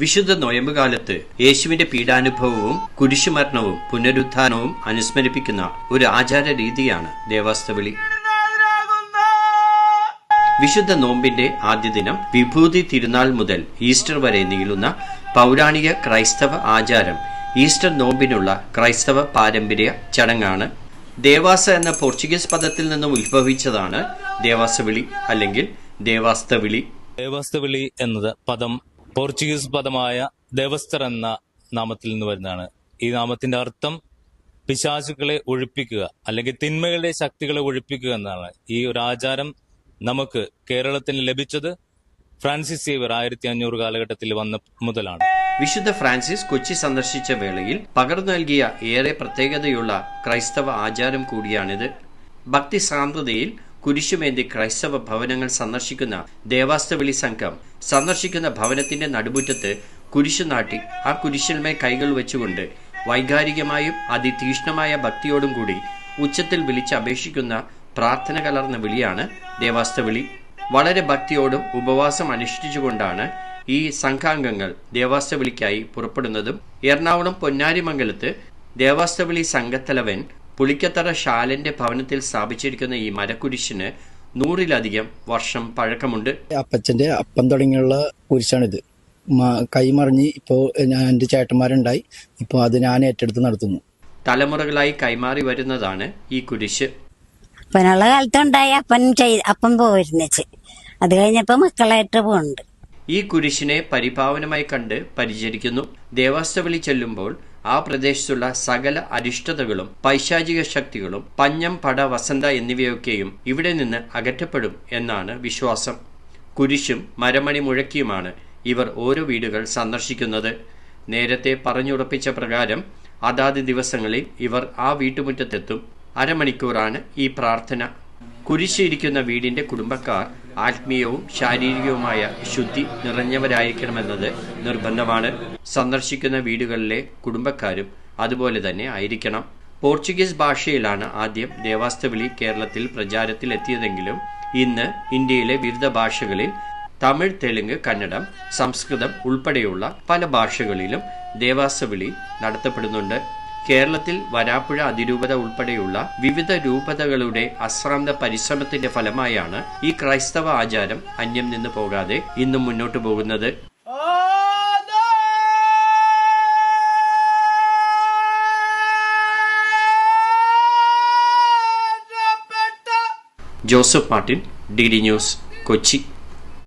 വിശുദ്ധ നോയമ്പ് കാലത്ത് യേശുവിന്റെ പീഡാനുഭവവും കുരിശുമരണവും പുനരുദ്ധാനവും അനുസ്മരിപ്പിക്കുന്ന ഒരു ആചാര രീതിയാണ് ദേവാസ്തവിളി. വിശുദ്ധ നോമ്പിന്റെ ആദ്യ ദിനം വിഭൂതി തിരുനാൾ മുതൽ ഈസ്റ്റർ വരെ നീളുന്ന പൗരാണിക ക്രൈസ്തവ ആചാരം ഈസ്റ്റർ നോമ്പിനുള്ള ക്രൈസ്തവ പാരമ്പര്യ ചടങ്ങാണ് ദേവാസ എന്ന പോർച്ചുഗീസ് പദത്തിൽ നിന്നും ഉത്ഭവിച്ചതാണ് ദേവാസവിളി അല്ലെങ്കിൽ ദേവാസ്തവിളി. ദേവസ്തവിളി എന്നത് പദം പോർച്ചുഗീസ് പദമായ ദേവസ്തർ എന്ന നാമത്തിൽ നിന്ന് വരുന്നതാണ്. ഈ നാമത്തിന്റെ അർത്ഥം പിശാചുക്കളെ ഒഴിപ്പിക്കുക അല്ലെങ്കിൽ തിന്മകളുടെ ശക്തികളെ ഒഴിപ്പിക്കുക എന്നാണ് ഈ ഒരു ആചാരം നമുക്ക് കേരളത്തിന് ലഭിച്ചത് ഫ്രാൻസിസ് സേവർ ആയിരത്തി അഞ്ഞൂറ് കാലഘട്ടത്തിൽ വന്ന മുതലാണ്. വിശുദ്ധ ഫ്രാൻസിസ് കൊച്ചി സന്ദർശിച്ച വേളയിൽ പകർന്നു നൽകിയ ഏറെ പ്രത്യേകതയുള്ള ക്രൈസ്തവ ആചാരം കൂടിയാണിത്. ഭക്തി സാന്ദ്രതയിൽ കുരിശുമേന്തി ക്രൈസ്തവ ഭവനങ്ങൾ സന്ദർശിക്കുന്ന ദേവാസ്തവിളി സംഘം സന്ദർശിക്കുന്ന ഭവനത്തിന്റെ നടുമുറ്റത്ത് കുരിശു നാട്ടി ആ കുരിശിന്മേൽ കൈകൾ വെച്ചുകൊണ്ട് വൈകാരികമായും അതിതീക്ഷ്ണമായ ഭക്തിയോടും കൂടി ഉച്ചത്തിൽ വിളിച്ച് അപേക്ഷിക്കുന്ന പ്രാർത്ഥന കലർന്ന വിളിയാണ് ദേവാസ്തവിളി വളരെ ഭക്തിയോടും ഉപവാസം അനുഷ്ഠിച്ചുകൊണ്ടാണ് ഈ സംഘാംഗങ്ങൾ ദേവാസ്തവിളിക്കായി പുറപ്പെടുന്നതും. എറണാകുളം പൊന്നാരിമംഗലത്ത് ദേവാസ്തവിളി സംഘത്തലവൻ പുളിക്കത്തറ ശാലന്റെ ഭവനത്തിൽ സ്ഥാപിച്ചിരിക്കുന്ന ഈ മരക്കുരിശിന് നൂറിലധികം വർഷം പഴക്കമുണ്ട്. അപ്പച്ചന്റെ അപ്പം തുടങ്ങിയുള്ള കുരിശാണിത്. കൈമറിഞ്ഞ് ഇപ്പോ ഞാൻ എന്റെ ചേട്ടന്മാരുണ്ടായി. ഇപ്പോ അത് ഞാൻ ഏറ്റെടുത്ത് നടത്തുന്നു. തലമുറകളായി കൈമാറി വരുന്നതാണ് ഈ കുരിശ്. അപ്പനുള്ള കാലത്തുണ്ടായി അപ്പൻ അപ്പൻ പോയിരുന്നേച്ച് അത് കഴിഞ്ഞപ്പോ മക്കളായിട്ട് പോകുന്നുണ്ട് ഈ കുരിശിനെ പരിപാവനമായി കണ്ട് പരിചരിക്കുന്നു. ദേവാസ്തവളി ചെല്ലുമ്പോൾ ആ പ്രദേശത്തുള്ള സകല അരിഷ്ടതകളും പൈശാചിക ശക്തികളും പഞ്ഞം പട വസന്ത എന്നിവയൊക്കെയും ഇവിടെ നിന്ന് അകറ്റപ്പെടും എന്നാണ് വിശ്വാസം. കുരിശും മരമണി മുഴക്കിയുമാണ് ഇവർ ഓരോ വീടുകൾ സന്ദർശിക്കുന്നത്. നേരത്തെ പറഞ്ഞുറപ്പിച്ച പ്രകാരം അതാത് ദിവസങ്ങളിൽ ഇവർ ആ വീട്ടുമുറ്റത്തെത്തും. അരമണിക്കൂറാണ് ഈ പ്രാർത്ഥന. കുരിശിരിക്കുന്ന വീടിന്റെ കുടുംബക്കാർ ആത്മീയവും ശാരീരികവുമായ ശുദ്ധി നിറഞ്ഞവരായിരിക്കണമെന്നത് നിർബന്ധമാണ്. സന്ദർശിക്കുന്ന വീടുകളിലെ കുടുംബക്കാരും അതുപോലെ തന്നെ ആയിരിക്കണം. പോർച്ചുഗീസ് ഭാഷയിലാണ് ആദ്യം ദേവാസ്തവിളി കേരളത്തിൽ പ്രചാരത്തിലെത്തിയതെങ്കിലും ഇന്ന് ഇന്ത്യയിലെ വിവിധ ഭാഷകളിൽ തമിഴ് തെലുങ്ക് കന്നഡം സംസ്കൃതം ഉൾപ്പെടെയുള്ള പല ഭാഷകളിലും ദേവാസവിളി നടത്തപ്പെടുന്നുണ്ട്. കേരളത്തിൽ വരാപ്പുഴ അതിരൂപത ഉൾപ്പെടെയുള്ള വിവിധ രൂപതകളുടെ അശ്രാന്ത പരിശ്രമത്തിന്റെ ഫലമായാണ് ഈ ക്രൈസ്തവ ആചാരം അന്യം നിന്ന് പോകാതെ ഇന്നും മുന്നോട്ടു പോകുന്നത്. Joseph Martin D D news Kochi.